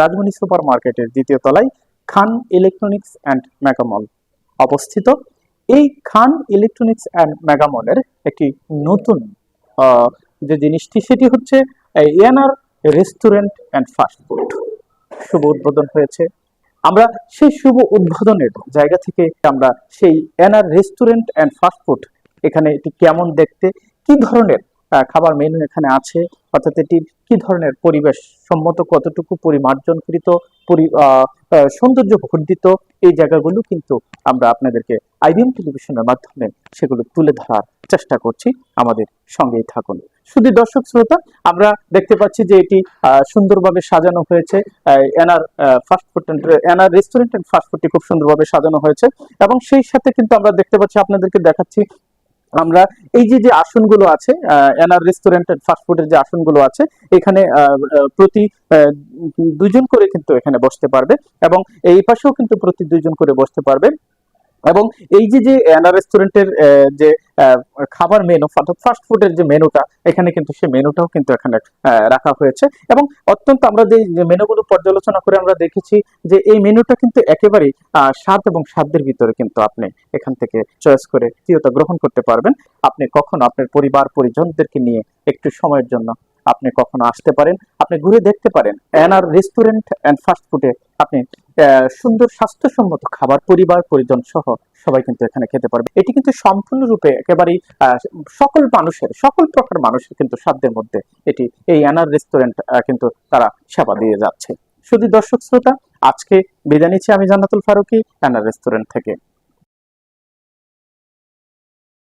Rajmani super মার্কেটের দ্বিতীয় তলায় খান ইলেকট্রনিক্স অ্যান্ড মেগামল অবস্থিত। এই খান ইলেকট্রনিক্স অ্যান্ড মেগামলের একটি নতুন যে জিনিসটি, সেটি হচ্ছে NR restaurant and fast food শুভ উদ্বোধন হয়েছে। আমরা সেই শুভ উদ্বোধনের জায়গা থেকে আমরা সেই এনআর রেস্টুরেন্ট অ্যান্ড ফাস্টফুড এখানে এটি কেমন দেখতে, কি ধরনের খাবার মেনু এখানে আছে। অর্থাৎ এটি কি ধরনের পরিবেশ? সম্মত কতটুকু পরিমার্জনকৃত, পরি সৌন্দর্য বর্ধিত এই জায়গাগুলো কিন্তু আমরা আপনাদেরকে আইবিএম টেলিভিশনের মাধ্যমে সেগুলো তুলে ধরার চেষ্টা করছি। আমাদের সঙ্গেই থাকুন। শুধু দর্শক শ্রোতা, আমরা দেখতে পাচ্ছি যে এটি সুন্দরভাবে সাজানো হয়েছে। NR fast food NR restaurant and ফাস্টফুডটি খুব সুন্দরভাবে সাজানো হয়েছে। এবং সেই সাথে কিন্তু আমরা দেখতে পাচ্ছি, আপনাদেরকে দেখাচ্ছি আমরা এই যে যে আসনগুলো আছে এনার রেস্টুরেন্ট ফাস্টফুডের যে আসনগুলো আছে, এখানে প্রতি দুজন করে কিন্তু এখানে বসতে পারবে এবং এই পাশেও কিন্তু প্রতি দুজন করে বসতে পারবে। এবং এই যে যে রেস্টুরেন্টের যে খাবার মেনু অর্থাৎ ফাস্ট ফুডের যে মেনুটা এখানে কিন্তু সেই মেনুটাও কিন্তু এখানে রাখা হয়েছে। এবং অত্যন্ত আমরা যে মেনুগুলো পর্যালোচনা করে আমরা দেখেছি যে, এই মেনুটা কিন্তু একেবারেই স্বাদ এবং সাধ্যের ভিতরে কিন্তু আপনি এখান থেকে চয়েস করে তৃতীয়তা গ্রহণ করতে পারবেন। আপনি কখনো আপনার পরিবার, পরিজনদেরকে নিয়ে একটু সময়ের জন্য আপনি কখনো আসতে পারেন, আপনি ঘুরে দেখতে পারেন। এনআর রেস্টুরেন্ট অ্যান্ড ফাস্ট ফুডে আপনি সুন্দর স্বাস্থ্যসম্মত খাবার, পরিবার, পরিজন সহ সবাই কিন্তু এখানে খেতে পারবে। এটি কিন্তু সম্পূর্ণরূপে একেবারেই সকল মানুষের, সকল প্রকার মানুষের কিন্তু সাধ্যের মধ্যে এটি, এই এনআর রেস্টুরেন্ট কিন্তু তারা সেবা দিয়ে যাচ্ছে। শুধু দর্শক শ্রোতা, আজকে বিদায় নিচ্ছি আমি জান্নাতুল ফারুকি এনআর রেস্টুরেন্ট থেকে।